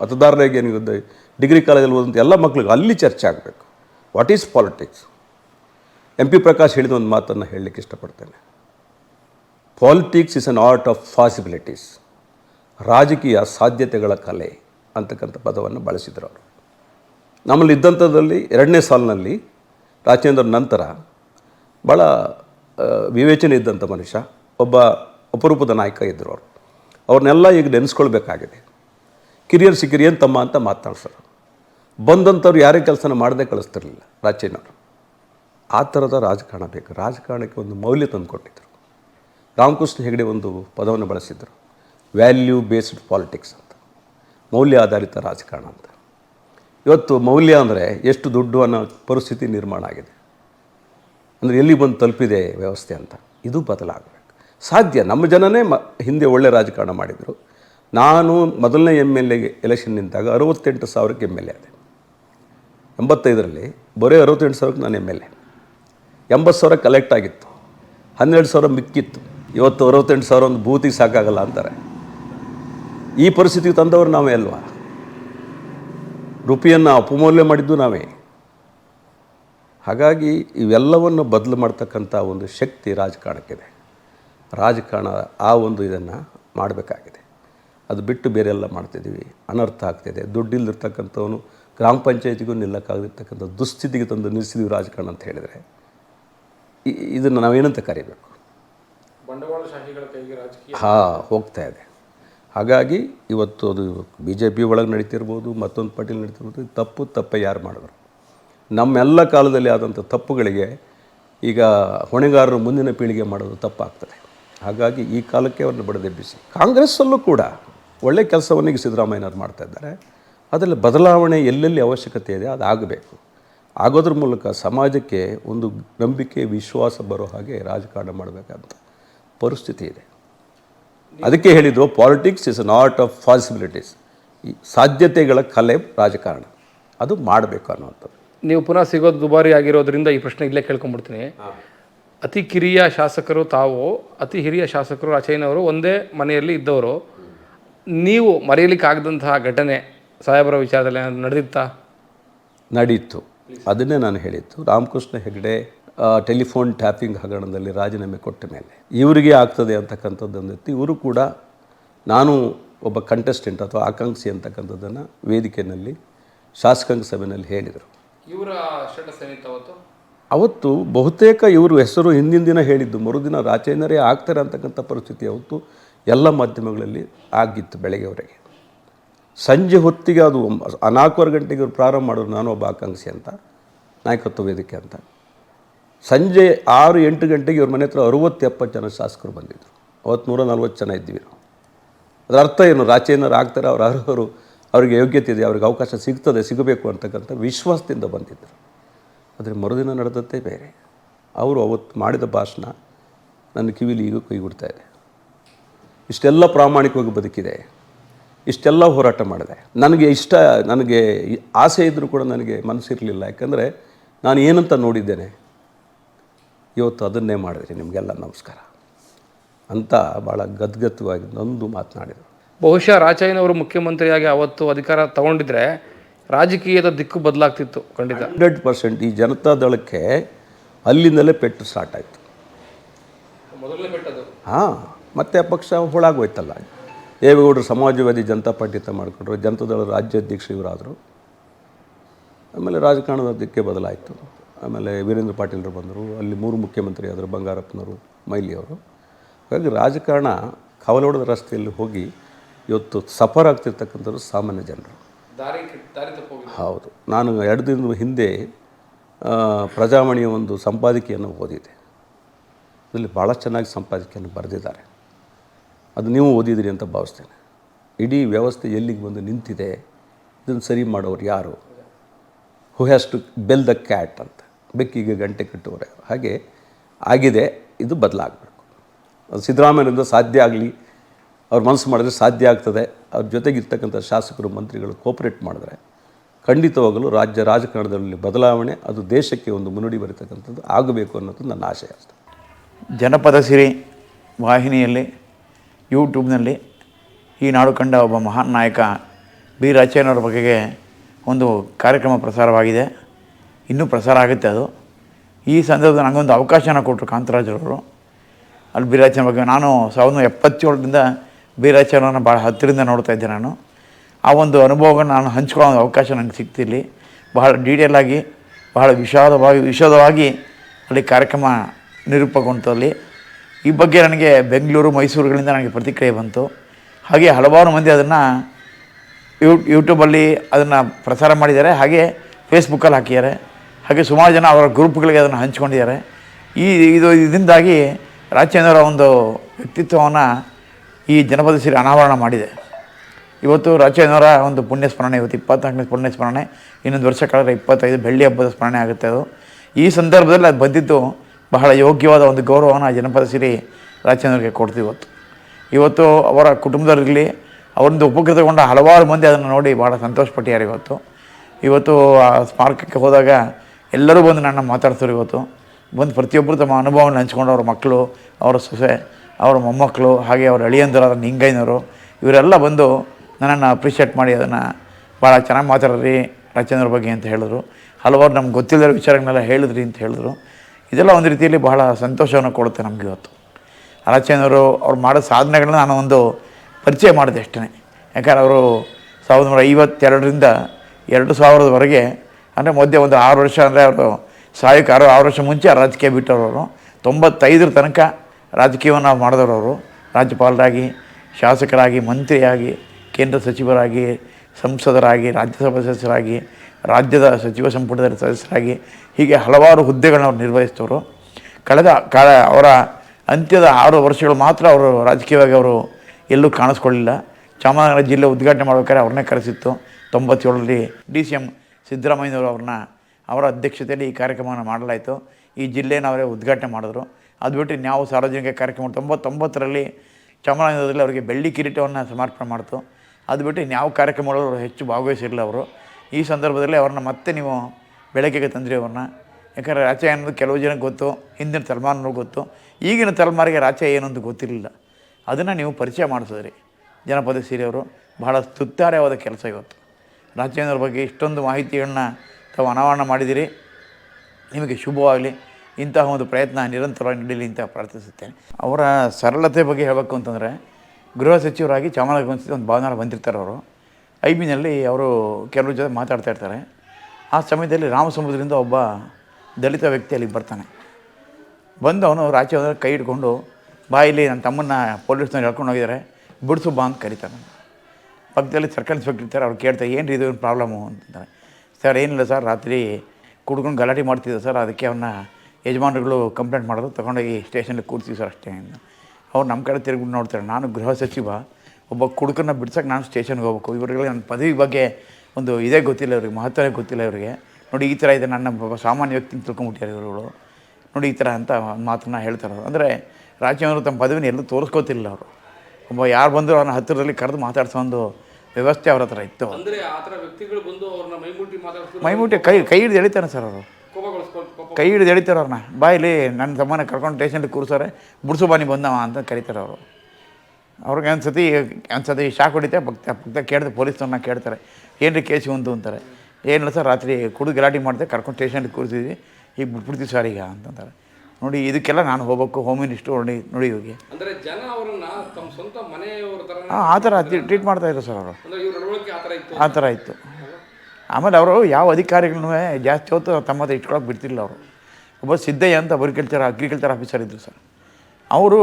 ಮತದಾರರಿಗೆ ಏನಿದೆ, ಡಿಗ್ರಿ ಕಾಲೇಜಲ್ಲಿ ಓದಂಥ ಎಲ್ಲ ಮಕ್ಕಳಿಗೂ ಅಲ್ಲಿ ಚರ್ಚೆ ಆಗಬೇಕು. What is politics M P Prakash ಹೇಳಿದ ಒಂದು ಮಾತನ್ನು ಹೇಳಲಿಕ್ಕೆ ಇಷ್ಟಪಡ್ತೇನೆ. Politics is an art of possibilities ರಾಜಕೀಯ ಸಾಧ್ಯತೆಗಳ ಕಲೆ ಅಂತಕ್ಕಂಥ ಪದವನ್ನು ಬಳಸಿದರು ಅವರು. ನಮ್ಮಲ್ಲಿ ಇದ್ದಂಥದ್ರಲ್ಲಿ ಎರಡನೇ ಸಾಲಿನಲ್ಲಿ ರಾಜೇಂದ್ರ ನಂತರ ಭಾಳ ವಿವೇಚನೆ ಇದ್ದಂಥ ಮನುಷ್ಯ, ಒಬ್ಬ ಅಪರೂಪದ ನಾಯಕ ಇದ್ದರು ಅವರು. ಅವ್ರನ್ನೆಲ್ಲ ಈಗ ನೆನೆಸ್ಕೊಳ್ಬೇಕಾಗಿದೆ. ಕಿರಿಯರ್ ಸಿಕ್ಕಿರಿಯನ್ ತಮ್ಮ ಅಂತ ಮಾತಾಡ್ಸೋರು. ಬಂದಂಥವ್ರು ಯಾರೇ ಕೆಲಸನ ಮಾಡದೆ ಕಳಿಸ್ತಿರಲಿಲ್ಲ ರಾಜೇನವರು ಆ ಥರದ ರಾಜಕಾರಣ ಬೇಕು. ರಾಜಕಾರಣಕ್ಕೆ ಒಂದು ಮೌಲ್ಯ ತಂದು ಕೊಟ್ಟಿದ್ದರು ರಾಮಕೃಷ್ಣ ಹೆಗಡೆ ಒಂದು ಪದವನ್ನು ಬಳಸಿದ್ದರು ವ್ಯಾಲ್ಯೂ ಬೇಸ್ಡ್ ಪಾಲಿಟಿಕ್ಸ್ ಅಂತ. ಮೌಲ್ಯ ಆಧಾರಿತ ರಾಜಕಾರಣ ಅಂತ. ಇವತ್ತು ಮೌಲ್ಯ ಅಂದರೆ ಎಷ್ಟು ದುಡ್ಡು ಅನ್ನೋ ಪರಿಸ್ಥಿತಿ ನಿರ್ಮಾಣ ಆಗಿದೆ. ಅಂದರೆ ಎಲ್ಲಿ ಬಂದು ತಲುಪಿದೆ ವ್ಯವಸ್ಥೆ ಅಂತ. ಇದು ಬದಲಾಗಬೇಕು. ಸಾಧ್ಯ. ನಮ್ಮ ಜನನೇ ಮ, ಹಿಂದೆ ಒಳ್ಳೆ ರಾಜಕಾರಣ ಮಾಡಿದರು. ನಾನು ಮೊದಲನೇ ಎಂ ಎಲ್ ಎಗೆ ಎಲೆಕ್ಷನ್ ನಿಂತಾಗ ಅರವತ್ತೆಂಟು ಸಾವಿರಕ್ಕೆ ಎಂ ಎಲ್ ಎ ಆದೆ. ಎಂಬತ್ತೈದರಲ್ಲಿ ಬರೀ ಅರವತ್ತೆಂಟು ಸಾವಿರಕ್ಕೆ ನಾನು ಎಂ ಎಲ್ ಎ. ಎಂಬತ್ತು ಸಾವಿರ ಕಲೆಕ್ಟ್ ಆಗಿತ್ತು. ಹನ್ನೆರಡು ಸಾವಿರ ಮಿಕ್ಕಿತ್ತು. ಇವತ್ತು ಅರವತ್ತೆಂಟು ಸಾವಿರ ಒಂದು ಭೂತಿಗೆ ಸಾಕಾಗಲ್ಲ ಅಂತಾರೆ. ಈ ಪರಿಸ್ಥಿತಿಗೆ ತಂದವರು ನಾವೇ ಅಲ್ವಾ? ರುಪಿಯನ್ನು ಅಪಮೌಲ್ಯ ಮಾಡಿದ್ದು ನಾವೇ. ಹಾಗಾಗಿ ಇವೆಲ್ಲವನ್ನು ಬದಲು ಮಾಡ್ತಕ್ಕಂಥ ಒಂದು ಶಕ್ತಿ ರಾಜಕಾರಣಕ್ಕಿದೆ. ರಾಜಕಾರಣ ಆ ಒಂದು ಇದನ್ನು ಮಾಡಬೇಕಾಗಿದೆ. ಅದು ಬಿಟ್ಟು ಬೇರೆ ಎಲ್ಲ ಮಾಡ್ತಿದ್ದೀವಿ. ಅನರ್ಥ ಆಗ್ತಿದೆ. ದುಡ್ಡಿಲ್ದಿರ್ತಕ್ಕಂಥವನು ಗ್ರಾಮ ಪಂಚಾಯತಿಗೂ ನಿಲ್ಲಕ್ಕಾಗದಿರ್ತಕ್ಕಂಥ ದುಸ್ಥಿತಿಗೆ ತಂದು ನಿಲ್ಲಿಸಿದೀವಿ ರಾಜಕಾರಣ ಅಂತ ಹೇಳಿದರೆ. ಇದನ್ನು ನಾವೇನಂತ ಕರಿಬೇಕು? ಬಂಡವಾಳಶಾಹಿಗಳ ಕೈಗೆ ರಾಜಕೀಯ. ಹಾಂ ಹೋಗ್ತಾ ಇದೆ. ಹಾಗಾಗಿ ಇವತ್ತು ಅದು ಬಿ ಜೆ ಪಿ ಒಳಗೆ ನಡೀತಿರ್ಬೋದು ಮತ್ತೊಂದು ಪಾರ್ಟಿಲಿ ನಡೀತಿರ್ಬೋದು ತಪ್ಪು ತಪ್ಪೆ ಯಾರು ಮಾಡಿದ್ರು. ನಮ್ಮೆಲ್ಲ ಕಾಲದಲ್ಲಿ ಆದಂಥ ತಪ್ಪುಗಳಿಗೆ ಈಗ ಹೊಣೆಗಾರರು ಮುಂದಿನ ಪೀಳಿಗೆ ಮಾಡೋದು ತಪ್ಪಾಗ್ತದೆ. ಹಾಗಾಗಿ ಈ ಕಾಲಕ್ಕೆ ಅವ್ರನ್ನ ಬಡದೆಬ್ಬಿಸಿ. ಕಾಂಗ್ರೆಸ್ಸಲ್ಲೂ ಕೂಡ ಒಳ್ಳೆ ಕೆಲಸವನ್ನು ಈಗ ಸಿದ್ದರಾಮಯ್ಯನವ್ರು ಮಾಡ್ತಾ ಇದ್ದಾರೆ. ಅದರಲ್ಲಿ ಬದಲಾವಣೆ ಎಲ್ಲೆಲ್ಲಿ ಅವಶ್ಯಕತೆ ಇದೆ ಅದು ಆಗಬೇಕು ಆಗೋದ್ರ ಮೂಲಕ ಸಮಾಜಕ್ಕೆ ಒಂದು ನಂಬಿಕೆ ವಿಶ್ವಾಸ ಬರೋ ಹಾಗೆ ರಾಜಕಾರಣ ಮಾಡಬೇಕಂತ ಪರಿಸ್ಥಿತಿ ಇದೆ. ಅದಕ್ಕೆ ಹೇಳಿದ್ರು politics is an art of possibilities ಈ ಸಾಧ್ಯತೆಗಳ ಕಲೆ ರಾಜಕಾರಣ. ಅದು ಮಾಡಬೇಕು ಅನ್ನುವಂಥದ್ದು. ನೀವು ಪುನಃ ಸಿಗೋದು ದುಬಾರಿ ಆಗಿರೋದ್ರಿಂದ ಈ ಪ್ರಶ್ನೆ ಇಲ್ಲೇ ಕೇಳ್ಕೊಂಡ್ಬಿಡ್ತೀನಿ ಅತಿ ಕಿರಿಯ ಶಾಸಕರು ತಾವು ಅತಿ ಹಿರಿಯ ಶಾಸಕರು ರಾಚಯ್ಯನವರು ಒಂದೇ ಮನೆಯಲ್ಲಿ ಇದ್ದವರು. ನೀವು ಮರೆಯಲಿಕ್ಕಾಗದಂತಹ ಘಟನೆ ಸಾಹೇಬರ ವಿಚಾರದಲ್ಲಿ ನಡೆದಿತ್ತಾ? ನಡೀತು. ಅದನ್ನೇ ನಾನು ಹೇಳಿತ್ತು ರಾಮಕೃಷ್ಣ ಹೆಗಡೆ ಟೆಲಿಫೋನ್ ಟ್ಯಾಪಿಂಗ್ ಹಗರಣದಲ್ಲಿ ರಾಜೀನಾಮೆ ಕೊಟ್ಟ ಮೇಲೆ. ಇವರಿಗೆ ಆಗ್ತದೆ ಅಂತಕ್ಕಂಥದ್ದೊಂದು ಇತ್ತು ಇವರು ಕೂಡ ನಾನು ಒಬ್ಬ ಕಂಟೆಸ್ಟೆಂಟ್ ಅಥವಾ ಆಕಾಂಕ್ಷಿ ಅಂತಕ್ಕಂಥದ್ದನ್ನು ವೇದಿಕೆಯಲ್ಲಿ ಶಾಸಕಾಂಗ ಸಭೆಯಲ್ಲಿ ಹೇಳಿದರು. ಇವರ ಅವತ್ತು? ಬಹುತೇಕ ಇವರು ಹೆಸರು ಹಿಂದಿನ ದಿನ ಹೇಳಿದ್ದು. ಮರುದಿನ ರಾಜೇಂದ್ರೇ ಆಗ್ತಾರೆ ಅಂತಕ್ಕಂಥ ಪರಿಸ್ಥಿತಿ ಅವತ್ತು ಎಲ್ಲ ಮಾಧ್ಯಮಗಳಲ್ಲಿ ಆಗಿತ್ತು ಬೆಳಗ್ಗೆವರೆಗೆ ಸಂಜೆ ಹೊತ್ತಿಗೆ ಅದು ನಾಲ್ಕೂವರೆ ಗಂಟೆಗೆ ಇವ್ರು ಪ್ರಾರಂಭ ಮಾಡೋರು ನಾನು ಒಬ್ಬ ಆಕಾಂಕ್ಷಿ ಅಂತ, ನಾಯಕತ್ವ ವೇದಿಕೆ ಅಂತ. ಸಂಜೆ ಆರು, ಎಂಟು ಗಂಟೆಗೆ ಇವ್ರ ಮನೆ ಹತ್ರ ಅರುವತ್ತು, ಎಪ್ಪತ್ತು ಜನ ಶಾಸಕರು ಬಂದಿದ್ದರು ಅವತ್ತು ನೂರ ನಲ್ವತ್ತು ಜನ ಇದ್ವಿ ಅದರ ಅರ್ಥ ಏನು? ರಾಚೇಂದ್ರ ಆಗ್ತಾರೆ, ಅವ್ರು ಅರ್ಹರು ಅವರಿಗೆ ಯೋಗ್ಯತೆ ಇದೆ, ಅವ್ರಿಗೆ ಅವಕಾಶ ಸಿಗ್ತದೆ, ಸಿಗಬೇಕು ಅಂತಕ್ಕಂಥ ವಿಶ್ವಾಸದಿಂದ ಬಂದಿದ್ದರು ಆದರೆ ಮರುದಿನ ನಡೆದದ್ದೇ ಬೇರೆ. ಅವರು ಅವತ್ತು ಮಾಡಿದ ಭಾಷಣ ನನ್ನ ಕಿವಿಲಿ ಈಗ ಕೈಗೊಡ್ತಾ ಇದೆ. ಇಷ್ಟೆಲ್ಲ ಪ್ರಾಮಾಣಿಕವಾಗಿ ಬದುಕಿದೆ. ಇಷ್ಟೆಲ್ಲ ಹೋರಾಟ ಮಾಡಿದೆ. ನನಗೆ ಇಷ್ಟ ನನಗೆ ಆಸೆ ಇದ್ದರೂ ಕೂಡ ನನಗೆ ಮನಸ್ಸಿರಲಿಲ್ಲ. ಯಾಕಂದರೆ ನಾನು ಏನಂತ ನೋಡಿದ್ದೇನೆ ಇವತ್ತು ಅದನ್ನೇ ಮಾಡಿದ್ರಿ ನಿಮಗೆಲ್ಲ ನಮಸ್ಕಾರ ಅಂತ ಭಾಳ ಗದ್ಗದವಾಗಿ ನೊಂದು ಮಾತನಾಡಿದರು. ಬಹುಶಃ ರಾಜಯ್ಯನವರು ಮುಖ್ಯಮಂತ್ರಿಯಾಗಿ ಅವತ್ತು ಅಧಿಕಾರ ತಗೊಂಡಿದ್ರೆ ರಾಜಕೀಯದ ದಿಕ್ಕು ಬದಲಾಗ್ತಿತ್ತು ಖಂಡಿತ. ಹಂಡ್ರೆಡ್ ಪರ್ಸೆಂಟ್ ಈ ಜನತಾ ದಳಕ್ಕೆ ಅಲ್ಲಿಂದಲೇ ಪೆಟ್ಟು ಸ್ಟಾರ್ಟ್ ಆಯಿತು. ಹಾಂ ಮತ್ತೆ ಪಕ್ಷ ಹೋಳಾಗೋಯ್ತಲ್ಲ. ದೇವೇಗೌಡರು ಸಮಾಜವಾದಿ ಜನತಾ ಪಾರ್ಟಿ ಅಂತ ಮಾಡಿಕೊಂಡ್ರು ಜನತಾದಳ ರಾಜ್ಯಾಧ್ಯಕ್ಷ ಇವರಾದರು. ಆಮೇಲೆ ರಾಜಕಾರಣದ ದಿಕ್ಕೆ ಬದಲಾಯಿತು. ಆಮೇಲೆ ವೀರೇಂದ್ರ ಪಾಟೀಲರು ಬಂದರು ಅಲ್ಲಿ ಮೂರು ಮುಖ್ಯಮಂತ್ರಿ ಆದರು ಬಂಗಾರಪ್ಪನವರು ಮೈಲಿಯವರು. ಹಾಗಾಗಿ ರಾಜಕಾರಣ ಕವಲೋಡದ ರಸ್ತೆಯಲ್ಲಿ ಹೋಗಿ ಇವತ್ತು ಸಫರ್ ಆಗ್ತಿರ್ತಕ್ಕಂಥವ್ರು ಸಾಮಾನ್ಯ ಜನರು. ಹೌದು. ನಾನು ಎರಡು ದಿನದ ಹಿಂದೆ ಪ್ರಜಾವಾಣಿಯ ಒಂದು ಸಂಪಾದಕೀಯನ್ನು ಓದಿದೆ. ಅದರಲ್ಲಿ ಭಾಳ ಚೆನ್ನಾಗಿ ಸಂಪಾದಕೀಯನ್ನು ಬರೆದಿದ್ದಾರೆ. ಅದು ನೀವು ಓದಿದಿರಿ ಅಂತ ಭಾವಿಸ್ತೇನೆ. ಇಡೀ ವ್ಯವಸ್ಥೆ ಎಲ್ಲಿಗೆ ಬಂದು ನಿಂತಿದೆ, ಇದನ್ನು ಸರಿ ಮಾಡೋರು ಯಾರು? Who has to bell the cat ಅಂತ. ಬೆಕ್ಕಿಗೆ ಗಂಟೆ ಕಟ್ಟುವರೆ ಹಾಗೆ ಆಗಿದೆ, ಇದು ಬದಲಾಗಬೇಕು. ಅದು ಸಿದ್ದರಾಮಯ್ಯನಿಂದ ಸಾಧ್ಯ ಆಗಲಿ, ಅವ್ರು ಮನಸ್ಸು ಮಾಡಿದ್ರೆ ಸಾಧ್ಯ ಆಗ್ತದೆ. ಅವ್ರ ಜೊತೆಗಿರ್ತಕ್ಕಂಥ ಶಾಸಕರು, ಮಂತ್ರಿಗಳು ಕೋಪರೇಟ್ ಮಾಡಿದ್ರೆ ಖಂಡಿತವಾಗಲೂ ರಾಜ್ಯ ರಾಜಕಾರಣದಲ್ಲಿ ಬದಲಾವಣೆ, ಅದು ದೇಶಕ್ಕೆ ಒಂದು ಮುನ್ನುಡಿ ಬರೀತಕ್ಕಂಥದ್ದು ಆಗಬೇಕು ಅನ್ನೋದು ನನ್ನ ಆಶಯ ಅಷ್ಟೆ. ಜನಪದ ಸಿರಿ ವಾಹಿನಿಯಲ್ಲಿ ಯೂಟ್ಯೂಬ್ನಲ್ಲಿ ಈ ನಾಡು ಕಂಡ ಒಬ್ಬ ಮಹಾನ್ ನಾಯಕ ಬಿ. ರಾಚಯ್ಯನವ್ರ ಬಗೆಗೆ ಒಂದು ಕಾರ್ಯಕ್ರಮ ಪ್ರಸಾರವಾಗಿದೆ. ಇನ್ನೂ ಪ್ರಸಾರ ಆಗುತ್ತೆ ಅದು. ಈ ಸಂದರ್ಭದಲ್ಲಿ ನನಗೊಂದು ಅವಕಾಶನ ಕೊಟ್ಟರು ಕಾಂತರಾಜರವರು. ಅಲ್ಲಿ ಬಿ. ರಾಚಯ್ಯನ ಬಗ್ಗೆ ನಾನು ಸಾವಿರದ ಎಪ್ಪತ್ತೇಳರಿಂದ ಬಿ. ರಾಚಯ್ಯನವ್ರನ್ನ ಭಾಳ ಹತ್ತಿರದಿಂದ ನೋಡ್ತಾ ಇದ್ದೆ ನಾನು. ಆ ಒಂದು ಅನುಭವವನ್ನು ನಾನು ಹಂಚ್ಕೊಳ್ಳೋ ಅವಕಾಶ ನನಗೆ ಸಿಗ್ತಿಲ್ಲಿ ಬಹಳ ಡೀಟೇಲ್ ಆಗಿ, ಬಹಳ ವಿಷಾದವಾಗಿ ವಿಷಾದವಾಗಿ ಅಲ್ಲಿ ಕಾರ್ಯಕ್ರಮ ನಿರೂಪಗೊಂತು ಅಲ್ಲಿ ಈ ಬಗ್ಗೆ ನನಗೆ ಬೆಂಗಳೂರು, ಮೈಸೂರುಗಳಿಂದ ನನಗೆ ಪ್ರತಿಕ್ರಿಯೆ ಬಂತು. ಹಾಗೆ ಹಲವಾರು ಮಂದಿ ಅದನ್ನು ಯೂ, ಯೂಟ್ಯೂಬಲ್ಲಿ ಅದನ್ನು ಪ್ರಸಾರ ಮಾಡಿದ್ದಾರೆ. ಹಾಗೆ ಫೇಸ್ಬುಕ್ಕಲ್ಲಿ ಹಾಕಿದ್ದಾರೆ. ಹಾಗೆ ಸುಮಾರು ಜನ ಅವರ ಗ್ರೂಪ್ಗಳಿಗೆ ಅದನ್ನು ಹಂಚ್ಕೊಂಡಿದ್ದಾರೆ. ಈ, ಇದು ಇದರಿಂದಾಗಿ ರಾಜಚಂದ್ರರ ಒಂದು ವ್ಯಕ್ತಿತ್ವವನ್ನು ಈ ಜನಪದ ಸಿರಿ ಅನಾವರಣ ಮಾಡಿದೆ. ಇವತ್ತು ರಾಜಚಂದ್ರರ ಒಂದು ಪುಣ್ಯ ಸ್ಮರಣೆ ಇವತ್ತು ಇಪ್ಪತ್ತನಾಲ್ನ ಪುಣ್ಯ ಸ್ಮರಣೆ ಇನ್ನೊಂದು ವರ್ಷ ಕಳೆದ್ರೆ ಇಪ್ಪತ್ತೈದು ಬೆಳ್ಳಿ ಹಬ್ಬದ ಸ್ಮರಣೆ ಆಗುತ್ತೆ ಅದು. ಈ ಸಂದರ್ಭದಲ್ಲಿ ಅದು ಬಂದಿದ್ದು ಬಹಳ ಯೋಗ್ಯವಾದ ಒಂದು ಗೌರವವನ್ನು ಜನಪದ ಸಿರಿ ರಾಜಚಂದ್ರಿಗೆ ಕೊಡ್ತೀವಿ ಇವತ್ತು. ಇವತ್ತು ಅವರ ಕುಟುಂಬದವರಿರಲಿ ಅವರಿಂದ ಉಪಕೃತಗೊಂಡ ಹಲವಾರು ಮಂದಿ ಅದನ್ನು ನೋಡಿ ಭಾಳ ಸಂತೋಷಪಟ್ಟಿದ್ದಾರೆ ಇವತ್ತು. ಇವತ್ತು ಆ ಸ್ಮಾರಕಕ್ಕೆ ಹೋದಾಗ ಎಲ್ಲರೂ ಬಂದು ನನ್ನ ಮಾತಾಡ್ತಾರೆ ಇವತ್ತು. ಬಂದು ಪ್ರತಿಯೊಬ್ಬರು ತಮ್ಮ ಅನುಭವವನ್ನು ಹಂಚ್ಕೊಂಡು ಅವ್ರ ಮಕ್ಕಳು, ಅವರ ಸೊಸೆ, ಅವರ ಮೊಮ್ಮಕ್ಕಳು, ಹಾಗೆ ಅವರ ಅಳಿಯಂದರಾದ ನಿಂಗೈನವರು, ಇವರೆಲ್ಲ ಬಂದು ನನ್ನನ್ನು ಅಪ್ರಿಷಿಯೇಟ್ ಮಾಡಿ ಅದನ್ನು ಭಾಳ ಚೆನ್ನಾಗಿ ಮಾತಾಡ್ರಿ ರಾಜಚಂದ್ರ ಬಗ್ಗೆ ಅಂತ ಹೇಳಿದ್ರು. ಹಲವಾರು ನಮ್ಗೆ ಗೊತ್ತಿಲ್ಲದ ವಿಚಾರಗಳನ್ನೆಲ್ಲ ಹೇಳಿದ್ರಿ ಅಂತ ಹೇಳಿದ್ರು. ಇದೆಲ್ಲ ಒಂದು ರೀತಿಯಲ್ಲಿ ಬಹಳ ಸಂತೋಷವನ್ನು ಕೊಡುತ್ತೆ ನಮಗೆ ಇವತ್ತು. ರಾಜಚಂದ್ರವರು ಅವ್ರು ಮಾಡೋ ಸಾಧನೆಗಳನ್ನ ನಾನು ಒಂದು ಪರಿಚಯ ಮಾಡಿದೆ ಅಷ್ಟೇ ಯಾಕಂದ್ರೆ ಅವರು ಸಾವಿರದ ಒಂಬೈನೂರ ಐವತ್ತೆರಡರಿಂದ ಎರಡು ಸಾವಿರದವರೆಗೆ, ಅಂದರೆ ಮಧ್ಯೆ ಒಂದು ಆರು ವರ್ಷ ಅಂದರೆ ಅವರು ಸಾಯಕ್ಕೆ ಆರು ಆರು ವರ್ಷ ಮುಂಚೆ ರಾಜಕೀಯ ಬಿಟ್ಟವರು ತೊಂಬತ್ತೈದರ ತನಕ ರಾಜಕೀಯವನ್ನು ಮಾಡಿದವರು ಅವರು. ರಾಜ್ಯಪಾಲರಾಗಿ, ಶಾಸಕರಾಗಿ, ಮಂತ್ರಿಯಾಗಿ, ಕೇಂದ್ರ ಸಚಿವರಾಗಿ, ಸಂಸದರಾಗಿ, ರಾಜ್ಯಸಭಾ ಸದಸ್ಯರಾಗಿ ರಾಜ್ಯದ ಸಚಿವ ಸಂಪುಟದ ಸದಸ್ಯರಾಗಿ ಹೀಗೆ ಹಲವಾರು ಹುದ್ದೆಗಳನ್ನ ಅವರು ನಿರ್ವಹಿಸಿದವರು ಕಳೆದ ಕಾಲ ಅವರ ಅಂತ್ಯದ ಆರು ವರ್ಷಗಳು ಮಾತ್ರ ಅವರು ರಾಜಕೀಯವಾಗಿ ಅವರು ಎಲ್ಲೂ ಕಾಣಿಸ್ಕೊಳ್ಳಿಲ್ಲ. ಚಾಮರಾಜನಗರ ಜಿಲ್ಲೆ ಉದ್ಘಾಟನೆ ಮಾಡಬೇಕಾದ್ರೆ ಅವ್ರನ್ನೇ ಕರೆಸಿತ್ತು. ತೊಂಬತ್ತೇಳರಲ್ಲಿ ಡಿ ಸಿ ಎಂ ಸಿದ್ದರಾಮಯ್ಯನವರು ಅವ್ರನ್ನ, ಅವರ ಅಧ್ಯಕ್ಷತೆಯಲ್ಲಿ ಈ ಕಾರ್ಯಕ್ರಮವನ್ನು ಮಾಡಲಾಯಿತು. ಈ ಜಿಲ್ಲೆಯನ್ನು ಅವರೇ ಉದ್ಘಾಟನೆ ಮಾಡಿದ್ರು. ಅದು ಬಿಟ್ಟು ನಾವು ಸಾರ್ವಜನಿಕ ಕಾರ್ಯಕ್ರಮ, ತೊಂಬತ್ತೊಂಬತ್ತರಲ್ಲಿ ಚಾಮರಾಜನಗರದಲ್ಲಿ ಅವರಿಗೆ ಬೆಳ್ಳಿ ಕಿರೀಟವನ್ನು ಸಮರ್ಪಣೆ ಮಾಡ್ತು. ಅದು ಬಿಟ್ಟು ಇನ್ಯಾವ ಕಾರ್ಯಕ್ರಮಗಳು ಹೆಚ್ಚು ಭಾಗವಹಿಸಿರಲಿಲ್ಲ ಅವರು. ಈ ಸಂದರ್ಭದಲ್ಲಿ ಅವ್ರನ್ನ ಮತ್ತೆ ನೀವು ಬೆಳಕಿಗೆ ತಂದ್ರಿ ಅವ್ರನ್ನ. ಯಾಕಂದರೆ ರಾಜ್ಯ ಅನ್ನೋದು ಕೆಲವು ಜನಕ್ಕೆ ಗೊತ್ತು, ಹಿಂದಿನ ತಲೆಮಾರಿನವ್ರಿಗೆ ಗೊತ್ತು. ಈಗಿನ ತಲೆಮಾರಿಗೆ ರಾಜ್ಯ ಏನು ಅಂತ ಗೊತ್ತಿರಲಿಲ್ಲ. ಅದನ್ನು ನೀವು ಪರಿಚಯ ಮಾಡಿಸಿದ್ರಿ. ಜನಪದ ಸೀರೆಯವರು ಬಹಳ ಸ್ತುತ್ಯಾರ್ಯವಾದ ಕೆಲಸ ಇವತ್ತು. ರಾಜೇಂದ್ರ ಬಗ್ಗೆ ಇಷ್ಟೊಂದು ಮಾಹಿತಿಗಳನ್ನ ತಾವು ಅನಾವರಣ ಮಾಡಿದಿರಿ ನಿಮಗೆ ಶುಭವಾಗಲಿ. ಇಂತಹ ಒಂದು ಪ್ರಯತ್ನ ನಿರಂತರವಾಗಿ ನಡೀಲಿ ಅಂತ ಪ್ರಾರ್ಥಿಸುತ್ತೇನೆ. ಅವರ ಸರಳತೆ ಬಗ್ಗೆ ಹೇಳಬೇಕು ಅಂತಂದರೆ ಗೃಹ ಸಚಿವರಾಗಿ ಚಾಮರಾಜ ಒಂದು ಭಾವನೆ ಬಂದಿರ್ತಾರೆ ಅವರು ಐ ಬಿನಲ್ಲಿ ಅವರು ಕೆಲವ್ರ ಜೊತೆ ಮಾತಾಡ್ತಾ ಇರ್ತಾರೆ. ಆ ಸಮಯದಲ್ಲಿ ರಾಮಸಮುದ್ರದಿಂದ ಒಬ್ಬ ದಲಿತ ವ್ಯಕ್ತಿ ಅಲ್ಲಿಗೆ ಬರ್ತಾನೆ. ಬಂದು ಅವನು ರಾಜ್ಯ ಕೈ ಹಿಡ್ಕೊಂಡು ಬಾಯಲ್ಲಿ ನನ್ನ ತಮ್ಮನ್ನ ಪೊಲೀಸ್ನವ್ರು ಹೇಳ್ಕೊಂಡು ಹೋಗಿದ್ದಾರೆ, ಬಿಡಿಸು ಬಾ ಅಂತ ಕರೀತಾನೆ ಪಕ್ಕದಲ್ಲಿ ಸರ್ಕಲ್ ಇನ್ಸ್ಪೆಕ್ಟರ್ ಇರ್ತಾರೆ, ಅವ್ರು ಕೇಳ್ತಾರೆ ಏನು ಇದು ಪ್ರಾಬ್ಲಮ್ಮು ಅಂತಾರೆ ಸರ್, ಏನಿಲ್ಲ ಸರ್, ರಾತ್ರಿ ಕುಡ್ಕೊಂಡು ಗಲಾಟೆ ಮಾಡ್ತಿದ್ದೆ ಸರ್, ಅದಕ್ಕೆ ಅವನ್ನ ಯಜಮಾನರುಗಳು ಕಂಪ್ಲೇಂಟ್ ಮಾಡೋದು, ತೊಗೊಂಡೋಗಿ ಸ್ಟೇಷನಲ್ಲಿ ಕೂರ್ತೀವಿ ಸರ್ ಅಷ್ಟೇ. ಅವ್ರು ನಮ್ಮ ಕಡೆ ತಿರುಗಿ ನೋಡ್ತಾರೆ, ನಾನು ಗೃಹ ಸಚಿವ ಒಬ್ಬ ಕುಡುಕನ್ನ ಬಿಡ್ಸಕ್ಕೆ ನಾನು ಸ್ಟೇಷನ್ಗೆ ಹೋಗ್ಬೇಕು. ಇವರಿಗೆ ನನ್ನ ಪದವಿ ಬಗ್ಗೆ ಒಂದು ಇದೇ ಗೊತ್ತಿಲ್ಲ ಇವ್ರಿಗೆ ಮಹತ್ವನೇ ಗೊತ್ತಿಲ್ಲ ಇವರಿಗೆ ನೋಡಿ ಈ ಥರ ಇದೆ ನನ್ನ ಸಾಮಾನ್ಯ ವ್ಯಕ್ತಿ ತಿಳ್ಕೊಂಬಿಟ್ಟಿದ್ದಾರೆ ಇವರುಗಳು ನೋಡಿ ಈ ಥರ ಅಂತ ಒಂದು ಮಾತನ್ನ ಹೇಳ್ತಾರೆ ಅವರು. ಅಂದರೆ ರಾಜ್ಯವರು ತಮ್ಮ ಪದವಿನ ಎಲ್ಲೂ ತೋರಿಸ್ಕೋತಿಲ್ಲ ಅವರು. ಒಬ್ಬ ಯಾರು ಬಂದರೂ ಅವ್ರನ್ನ ಹತ್ತಿರದಲ್ಲಿ ಕರೆದು ಮಾತಾಡಿಸೋ ಒಂದು ವ್ಯವಸ್ಥೆ ಅವ್ರ ಹತ್ರ ಇತ್ತು. ಮೈಮುಟ್ಟಿ ಕೈ ಕೈ ಹಿಡಿದು ಎಳಿತಾನೆ ಸರ್ ಅವರು. ಕೈ ಹಿಡಿದು ಎಳಿತಾರೆ ಅವ್ರನ್ನ. ಬಾಯಿಲಿ ನನ್ನ ತಮ್ಮನ ಕರ್ಕೊಂಡು ಸ್ಟೇಷನ್ಗೆ ಕೂರಿಸೋರೆ ಬುಡ್ಸು ಬಾನಿ ಬಂದವ ಅಂತ ಕರೀತಾರೆ ಅವರು. ಅವ್ರಿಗೆ ಒಂದು ಸತಿ ಒಂದು ಸತಿ ಶಾಕ್ ಹೊಡಿತೆ ಭಕ್ತ ಭಕ್ತ ಕೇಳಿದೆ ಪೊಲೀಸ್ನವ್ರನ್ನ ಕೇಳ್ತಾರೆ. ಏನು ಕೇಸ್ ಒಂದು ಅಂತಾರೆ. ಏನಿಲ್ಲ ಸರ್ ರಾತ್ರಿ ಕುಡಿದು ಗಲಾಟೆ ಮಾಡಿದೆ ಕರ್ಕೊಂಡು ಸ್ಟೇಷನ್ಗೆ ಕೂರಿಸಿದ್ವಿ. ಈಗ ಬಿಟ್ಬಿಡ್ತೀವಿ ಸರ್ ಈಗ ಅಂತಂತಾರೆ. ನೋಡಿ ಇದಕ್ಕೆಲ್ಲ ನಾನು ಹೋಗ್ಬೇಕು ಹೋಮ್ ಮಿನಿಸ್ಟ್ರು ನೋಡಿ ನೋಡಿ ಹೋಗಿ ಅಂದ್ರೆ ಜನ ಅವರನ್ನ ತಮ್ಮ ಸ್ವಂತ ಮನೆಯವರ ತರ ಹಾಂ ಆ ಥರ ಟ್ರೀಟ್ ಮಾಡ್ತಾಯಿದ್ರು ಸರ್ ಅವರು. ಆ ಥರ ಇತ್ತು. ಆಮೇಲೆ ಅವರು ಯಾವ ಅಧಿಕಾರಿಗಳನ್ನೂ ಜಾಸ್ತಿ ಹೊತ್ತು ತಮ್ಮ ಹತ್ರ ಇಟ್ಕೊಳಕ್ಕೆ ಬಿಡ್ತಿಲ್ಲ ಅವರು. ಒಬ್ಬ ಸಿದ್ದಯ್ಯ ಅಂತ ಅಗ್ರಿಕಲ್ಚರ್ ಅಗ್ರಿಕಲ್ಚರ್ ಆಫೀಸರ್ ಇದ್ದರು ಸರ್ ಅವರು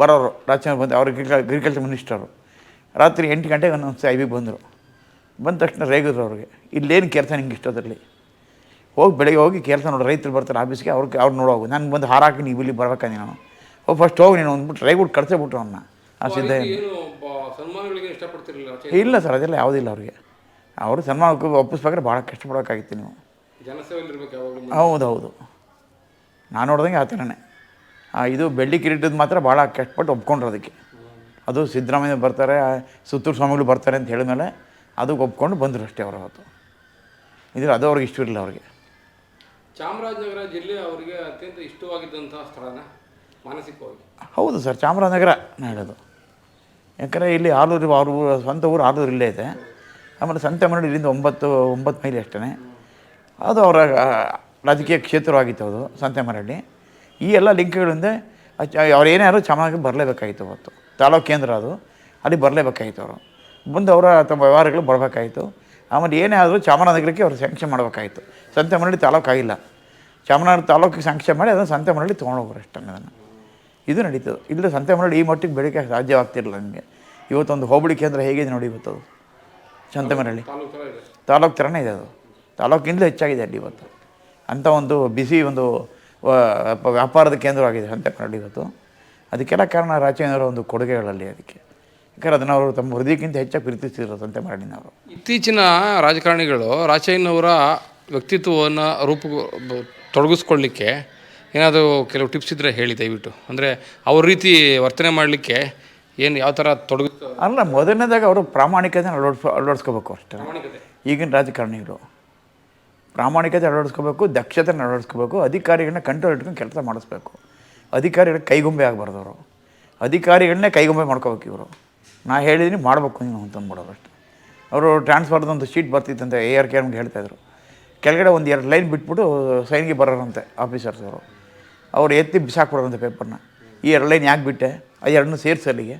ಬರೋರು ರಾಜ್ಯ ಬಂದು ಅವ್ರು ಅಗ್ರಿಕಲ್ಚರ್ ಮಿನಿಸ್ಟರು ರಾತ್ರಿ ಎಂಟು ಗಂಟೆಗೆ ಒಂದೊಂದು ಐ ಬಿ ಬಂದರು. ಬಂದ ತಕ್ಷಣ ರೇಗಿದ್ರು ಅವ್ರಿಗೆ. ಇಲ್ಲೇನು ಕೆಲಸ ನಿಂಗೆ ಇಷ್ಟದಲ್ಲಿ ಹೋಗಿ ಬೆಳಗ್ಗೆ ಹೋಗಿ ಕೆಲಸ ನೋಡಿ ರೈತರು ಬರ್ತಾರೆ ಆಫೀಸ್ಗೆ ಅವ್ರಿಗೆ ಅವ್ರು ನೋಡೋಗು ನಾನು ಬಂದು ಹಾರಾಕಿ ನೀವು ಇಲ್ಲಿ ಬರ್ಬೇಕಂದು ನಾನು? ಹೋಗಿ ಫಸ್ಟ್ ಹೋಗಿ ನೀನು ಅಂದ್ಬಿಟ್ಟು ರೈಗುಡ್ ಕಳಿಸೇಬಿಟ್ರು ಅವನ್ನ ಆ ಸಿದ್ಧ. ಇಲ್ಲ ಸರ್ ಅದೆಲ್ಲ ಯಾವುದಿಲ್ಲ ಅವ್ರಿಗೆ. ಅವರು ಸನ್ಮಾನಕ್ಕೆ ಒಪ್ಪಿಸ್ಬೇಕಾದ್ರೆ ಭಾಳ ಕಷ್ಟಪಡಬೇಕಾಗಿತ್ತು ನೀವು. ಹೌದು ಹೌದು ನಾನು ನೋಡ್ದಂಗೆ ಆ ಥರನೇ. ಇದು ಬೆಳ್ಳಿ ಕಿರೀಟದ ಮಾತ್ರ ಭಾಳ ಕಷ್ಟಪಟ್ಟು ಒಪ್ಕೊಂಡ್ರು ಅದಕ್ಕೆ. ಅದು ಸಿದ್ದರಾಮಯ್ಯ ಬರ್ತಾರೆ ಸುತ್ತೂರು ಸ್ವಾಮಿಗಳು ಬರ್ತಾರೆ ಅಂತ ಹೇಳಿದ್ಮೇಲೆ ಅದಕ್ಕೆ ಒಪ್ಕೊಂಡು ಬಂದರು ಅಷ್ಟೇ ಅವರು ಅವತ್ತು. ಇದ್ರೆ ಅದು ಅವ್ರಿಗೆ ಇಷ್ಟ ಇರಲಿಲ್ಲ ಅವ್ರಿಗೆ. ಚಾಮರಾಜನಗರ ಜಿಲ್ಲೆ ಅವರಿಗೆ ಅತ್ಯಂತ ಇಷ್ಟವಾಗಿದ್ದಂತಹ ಸ್ಥಳನ ಮಾನಸಿಕವಾಗಿ. ಹೌದು ಸರ್ ಚಾಮರಾಜನಗರ ನಾನು ಹೇಳೋದು ಯಾಕಂದರೆ ಇಲ್ಲಿ ಆಲೂರು ಅವ್ರ ಊರು ಸ್ವಂತ ಊರು ಆಲೂರು ಇಲ್ಲೇ ಇದೆ. ಆಮೇಲೆ ಸಂತೆಮರಡಿ ಇಲ್ಲಿಂದ ಒಂಬತ್ತು ಒಂಬತ್ತು ಮೈಲಿ ಅಷ್ಟೇ ಅದು ಅವರ ರಾಜಕೀಯ ಕ್ಷೇತ್ರವಾಗಿತ್ತು ಅದು ಸಂತೆಮರಡಿ ಈ ಎಲ್ಲ ಲಿಂಕ್ಗಳಿಂದ ಅವ್ರು ಏನಾದರೂ ಆದರೂ ಚಾಮರಾಜನಗರ ಬರಲೇಬೇಕಾಗಿತ್ತು ಅವತ್ತು. ತಾಲೂಕು ಕೇಂದ್ರ ಅದು. ಅಲ್ಲಿ ಬರಲೇಬೇಕಾಯಿತು ಅವರು. ಬಂದು ಅವರ ತಮ್ಮ ವ್ಯವಹಾರಗಳು ಬರಬೇಕಾಯಿತು ಆಮೇಲೆ ಏನೇ ಆದರೂ ಚಾಮರಾಜನಗರಕ್ಕೆ ಅವರು ಸ್ಯಾಂಕ್ಷನ್ ಮಾಡಬೇಕಾಯಿತು ಸಂತೆಮರಡಿ ತಾಲೂಕು ಆಗಿಲ್ಲ. ಚಾಮರಾಜನಗರ ತಾಲೂಕಿಗೆ ಸ್ಯಾಂಕ್ಷನ್ ಮಾಡಿ ಅದನ್ನು ಸಂತೆಮರಡಿ ತೊಗೊಂಡೋಗ್ರು ಅಷ್ಟೇ ಅದನ್ನು. ಇದು ನಡೀತದೆ. ಇಲ್ಲ ಸಂತೆಮರಡಿ ಈ ಮಟ್ಟಿಗೆ ಬೆಳಗ್ಗೆ ಸಾಧ್ಯವಾಗ್ತಿರಲಿಲ್ಲ ನಿಮಗೆ. ಇವತ್ತೊಂದು ಹೋಬಳಿ ಕೇಂದ್ರ ಹೇಗಿದೆ ನೋಡಿ ಇವತ್ತು ಅದು. ತಾಲೂಕು ಥರನೇ ಇದೆ ಅದು. ತಾಲೂಕಿಂದಲೂ ಹೆಚ್ಚಾಗಿದೆ ಅಲ್ಲಿ ಇವತ್ತು. ಅಂಥ ಒಂದು ಬಿಸಿ ಒಂದು ವ್ಯಾಪಾರದ ಕೇಂದ್ರವಾಗಿದೆ ಸಂತೆಮರಳ್ಳಿ ಇವತ್ತು. ಅದಕ್ಕೆಲ್ಲ ಕಾರಣ ರಾಜೇಂದ್ರ ಒಂದು ಕೊಡುಗೆಗಳಲ್ಲಿ ಅದಕ್ಕೆ. ಯಾಕಂದರೆ ಅದನ್ನು ಅವರು ತಮ್ಮ ಹೃದಯಕ್ಕಿಂತ ಹೆಚ್ಚಾಗಿ ಪ್ರೀತಿಸ್ತಿದ್ರು ಸಂತೆ ಮಾಡಿನವರು ಇತ್ತೀಚಿನ ರಾಜಕಾರಣಿಗಳು ರಾಜಯ್ಯನವರ ವ್ಯಕ್ತಿತ್ವವನ್ನು ರೂಪ ತೊಡಗಿಸ್ಕೊಳ್ಳಿಕ್ಕೆ ಏನಾದರೂ ಕೆಲವು ಟಿಪ್ಸ್ ಇದ್ದರೆ ಹೇಳಿ ದಯವಿಟ್ಟು. ಅಂದರೆ ಅವ್ರ ರೀತಿ ವರ್ತನೆ ಮಾಡಲಿಕ್ಕೆ ಏನು ಯಾವ ಥರ ತೊಡಗಿಸ್ ಅಲ್ಲ ಮೊದಲನೇದಾಗ ಅವರು ಪ್ರಾಮಾಣಿಕತೆ ಅಳವಡಿಸ್ ಅಳವಡಿಸ್ಕೋಬೇಕು ಅಷ್ಟೇ. ಈಗಿನ ರಾಜಕಾರಣಿಗಳು. ಪ್ರಾಮಾಣಿಕತೆ ಅಳವಡಿಸ್ಕೋಬೇಕು, ದಕ್ಷತೆನ ಅಳವಡಿಸ್ಕೋಬೇಕು, ಅಧಿಕಾರಿಗಳನ್ನ ಕಂಟ್ರೋಲ್ ಇಟ್ಕೊಂಡು ಕೆಲಸ ಮಾಡಿಸ್ಬೇಕು. ಅಧಿಕಾರಿಗಳ ಕೈಗೊಂಬೆ ಆಗಬಾರ್ದು ಅವರು ಅಧಿಕಾರಿಗಳನ್ನೇ ಕೈಗೊಂಬೆ ಮಾಡ್ಕೋಬೇಕು ಇವರು. ನಾ ಹೇಳಿದ್ದೀನಿ ಮಾಡಬೇಕು ನೀವು ಅಂತಂದ್ಬಿಡೋರು ಅಷ್ಟೇ. ಅವರು ಟ್ರಾನ್ಸ್ಫರ್ದು ಒಂದು ಶೀಟ್ ಬರ್ತಿತ್ತಂತೆ ಎ ಆರ್ ಕೆ ನಮ್ಗೆ ಹೇಳ್ತಾಯಿದ್ರು ಕೆಳಗಡೆ ಒಂದು ಎರಡು ಲೈನ್ ಬಿಟ್ಬಿಟ್ಟು ಸೈನ್ಗೆ ಬರೋರಂತೆ ಆಫೀಸರ್ಸ್ ಅವರು. ಅವ್ರು ಎತ್ತಿ ಬಿಸಾಕ್ಬಿಡೋರಂತೆ ಪೇಪರ್ನ ಈ ಎರಡು ಲೈನ್ ಯಾಕೆ ಬಿಟ್ಟೆ? ಆ ಎರಡನ್ನೂ ಸೇರಿಸಿ ಅಲ್ಲಿಗೆ.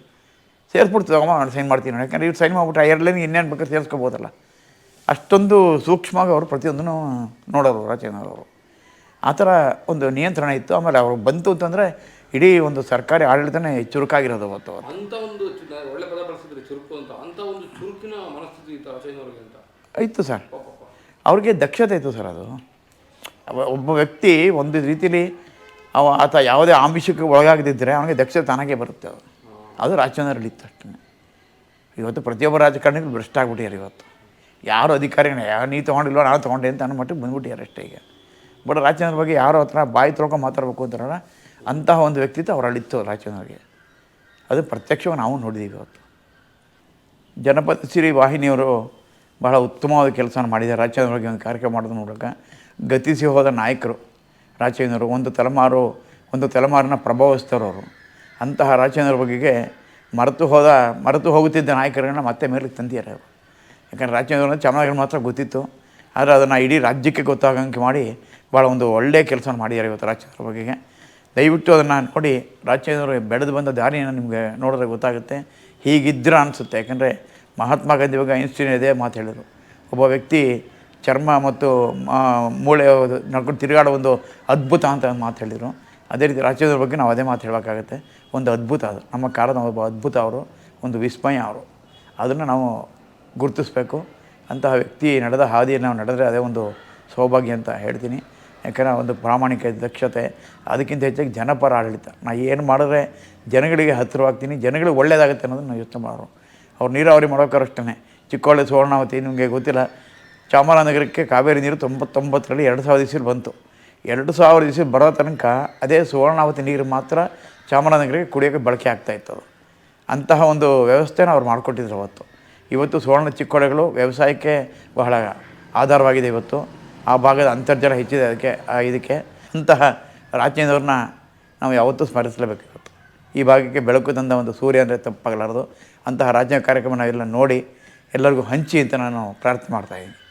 ನಾನು ಸೈನ್ ಮಾಡ್ತೀನಿ. ಯಾಕಂದ್ರೆ ಇವ್ರು ಸೈನ್ ಮಾಡ್ಬಿಟ್ಟು ಆ ಎರಡು ಲೈನ್ ಇನ್ನೇನು ಬೇಕಾದ್ರೆ ಸೇರಿಸ್ಕೋಬೋದಲ್ಲ. ಅಷ್ಟೊಂದು ಸೂಕ್ಷ್ಮವಾಗಿ ಅವರು ಪ್ರತಿಯೊಂದನ್ನು ನೋಡೋರು ರಾಜೇಂದ್ರವರು ಆ ಥರ ಒಂದು ನಿಯಂತ್ರಣ ಇತ್ತು. ಆಮೇಲೆ ಅವರು ಬಂತು ಅಂತಂದರೆ ಇಡೀ ಒಂದು ಸರ್ಕಾರಿ ಆಡಳಿತನೇ ಚುರುಕಾಗಿರೋದು ಅವತ್ತು ಅಂತ ಒಂದು ಒಳ್ಳೆ ಪದ ಬಳಸಿದ್ರೆ ಚುರುಕು ಅಂತ ಒಂದು ಚುರುಕಿನ ಮನಸ್ಥಿತಿ ಇತ್ತು ಅಂತ. ಇತ್ತು ಸರ್. ಅವ್ರಿಗೆ ದಕ್ಷತೆ ಇತ್ತು ಸರ್ ಅದು. ಒಬ್ಬ ವ್ಯಕ್ತಿ ಒಂದು ರೀತಿಲಿ ಅವ ಆತ ಯಾವುದೇ ಆಮಿಷಕ್ಕೆ ಒಳಗಾಗದಿದ್ದರೆ ಅವನಿಗೆ ದಕ್ಷತೆ ತಾನಾಗೆ ಬರುತ್ತೆ ಅದು. ಅದು ರಾಜಚಂದ್ರಲ್ಲಿ ಇತ್ತು ಅಷ್ಟೇ. ಇವತ್ತು ಪ್ರತಿಯೊಬ್ಬ ರಾಜಕಾರಣಿಗೂ ಭ್ರಷ್ಟ ಆಗ್ಬಿಟ್ಟಿದ್ದಾರೆ ಇವತ್ತು. ಯಾರು ಅಧಿಕಾರಿ ಯಾರು ನೀ ತೊಗೊಂಡಿಲ್ವ ನಾನು ತೊಗೊಂಡೆ ಅಂತ ಅನ್ನೋ ಮಟ್ಟಿಗೆ ಬಂದ್ಬಿಟ್ಟಿದ್ದಾರೆ ಅಷ್ಟೇ ಈಗ. ಬಟ್ ರಾಜಚಂದ್ರ ಬಗ್ಗೆ ಯಾರೋ ಹತ್ರ ಬಾಯಿ ತೊಳ್ಕೊಂಡು ಮಾತಾಡಬೇಕು ಅಂತಾರಲ್ಲ, ಅಂತಹ ಒಂದು ವ್ಯಕ್ತಿತ್ವ ಅವರಲ್ಲಿತ್ತು ರಾಜಚಂದ್ರಿಗೆ ಅದು ಪ್ರತ್ಯಕ್ಷವಾಗಿ ನಾವು ನೋಡಿದ್ದೀವಿ ಇವತ್ತು. ಜನಪದ ಸಿರಿ ವಾಹಿನಿಯವರು ಬಹಳ ಉತ್ತಮವಾದ ಕೆಲಸ ಮಾಡಿದ್ದಾರೆ. ರಾಜಚಂದ್ರ ಬಗ್ಗೆ ಒಂದು ಕಾರ್ಯಕ್ರಮ ಮಾಡೋದ್ರ ಮೂಲಕ ಗತಿಸಿ ಹೋದ ನಾಯಕರು ರಾಜಚಂದ್ರರು ಒಂದು ತಲೆಮಾರು, ಒಂದು ತಲೆಮಾರನ್ನ ಪ್ರಭಾವಿಸ್ತಾರವರು ಅಂತಹ ರಾಜಚಂದ್ರ ಬಗೆಗೆ ಮರೆತು ಹೋದ, ಮರೆತು ಹೋಗುತ್ತಿದ್ದ ನಾಯಕರನ್ನು ಮತ್ತೆ ಮೇಲೆ ತಂದಿದ್ದಾರೆ ಅವರು ಯಾಕಂದರೆ ರಾಜ್ಯ ಚಾಮರಾಜನಗರ ಮಾತ್ರ ಗೊತ್ತಿತ್ತು. ಆದರೆ ಅದನ್ನು ಇಡೀ ರಾಜ್ಯಕ್ಕೆ ಗೊತ್ತಾಗಂಗೆ ಮಾಡಿ ಭಾಳ ಒಂದು ಒಳ್ಳೆಯ ಕೆಲಸ ಮಾಡಿದ್ದಾರೆ ಇವತ್ತು ರಾಜ್ಯದ ಬಗ್ಗೆ ದಯವಿಟ್ಟು ಅದನ್ನು ನೋಡಿ, ರಾಜ್ಯದವರು ಬೆಳೆದು ಬಂದ ದಾರಿಯನ್ನು ನಿಮಗೆ ನೋಡಿದ್ರೆ ಗೊತ್ತಾಗುತ್ತೆ. ಹೀಗಿದ್ರೆ ಅನಿಸುತ್ತೆ. ಯಾಕಂದರೆ ಮಹಾತ್ಮ ಗಾಂಧಿ ಬಗ್ಗೆ ಐನ್ಸ್ಟೀನ್ ಇದೇ ಮಾತು ಹೇಳಿದರು. ಒಬ್ಬ ವ್ಯಕ್ತಿ ಚರ್ಮ ಮತ್ತು ಮೂಳೆ ನಡ್ಕೊಂಡು ತಿರುಗಾಡೋ ಒಂದು ಅದ್ಭುತ ಅಂತ ಮಾತು ಹೇಳಿದರು. ಅದೇ ರೀತಿ ರಾಜ್ಯದವ್ರ ಬಗ್ಗೆ ನಾವು ಅದೇ ಮಾತು ಹೇಳಬೇಕಾಗತ್ತೆ. ಒಂದು ಅದ್ಭುತ ಅದು. ನಮ್ಮ ಕಾಲದ ಒಬ್ಬ ಅದ್ಭುತ ಅವರು, ಒಂದು ವಿಸ್ಮಯ ಅವರು. ಅದನ್ನು ನಾವು ಗುರುತಿಸ್ಬೇಕು. ಅಂತಹ ವ್ಯಕ್ತಿ ನಡೆದ ಹಾದಿಯನ್ನು ನಾವು ನಡೆದರೆ ಅದೇ ಒಂದು ಸೌಭಾಗ್ಯ ಅಂತ ಹೇಳ್ತೀನಿ. ಯಾಕಂದರೆ ಒಂದು ಪ್ರಾಮಾಣಿಕ ದಕ್ಷತೆ, ಅದಕ್ಕಿಂತ ಹೆಚ್ಚಾಗಿ ಜನಪರ ಆಡಳಿತ. ನಾ ಏನು ಮಾಡಿದ್ರೆ ಜನಗಳಿಗೆ ಹತ್ತಿರವಾಗ್ತೀನಿ, ಜನಗಳಿಗೆ ಒಳ್ಳೆಯದಾಗುತ್ತೆ ಅನ್ನೋದನ್ನು ನಾವು ಯೋಚನೆ ಮಾಡೋರು. ಅವ್ರು ನೀರಾವರಿ ಮಾಡೋಕ್ಕಾರು ಅಷ್ಟೇ ಸುವರ್ಣಾವತಿ, ನಿಮಗೆ ಗೊತ್ತಿಲ್ಲ, ಚಾಮರಾಜನಗರಕ್ಕೆ ಕಾವೇರಿ ನೀರು ತೊಂಬತ್ತೊಂಬತ್ತರಲ್ಲಿ ಎರಡು ಸಾವಿರ ದಿವಸ ಬಂತು. ಎರಡು ಸಾವಿರ ದಿವಸ ಬರೋ ತನಕ ಅದೇ ಸುವರ್ಣಾವತಿ ನೀರು ಮಾತ್ರ ಚಾಮರಾಜನಗರಿಗೆ ಕುಡಿಯೋಕ್ಕೆ ಬಳಕೆ ಆಗ್ತಾಯಿತ್ತು ಅದು. ಅಂತಹ ಒಂದು ವ್ಯವಸ್ಥೆನ ಅವ್ರು ಮಾಡಿಕೊಟ್ಟಿದ್ರು ಅವತ್ತು. ಇವತ್ತು ಸುವರ್ಣ ಚಿಕ್ಕೋಳೆಗಳು ವ್ಯವಸಾಯಕ್ಕೆ ಬಹಳ ಆಧಾರವಾಗಿದೆ ಇವತ್ತು. ಆ ಭಾಗದ ಅಂತರ್ಜಲ ಹೆಚ್ಚಿದೆ ಅದಕ್ಕೆ ಇದಕ್ಕೆ. ಅಂತಹ ರಾಜೇಂದ್ರವ್ರನ್ನ ನಾವು ಯಾವತ್ತೂ ಸ್ಮರಿಸಲೇಬೇಕು ಈ ಭಾಗಕ್ಕೆ ಬೆಳಕು ತಂದ ಒಂದು ಸೂರ್ಯ ಅಂದರೆ ತಪ್ಪಾಗಲಾರದು. ಅಂತಹ ರಾಜ್ಯ ಕಾರ್ಯಕ್ರಮ ನಾವೆಲ್ಲ ನೋಡಿ ಎಲ್ಲರಿಗೂ ಹಂಚಿ ಅಂತ ನಾನು ಪ್ರಾರ್ಥನೆ ಮಾಡ್ತಾಯಿದ್ದೀನಿ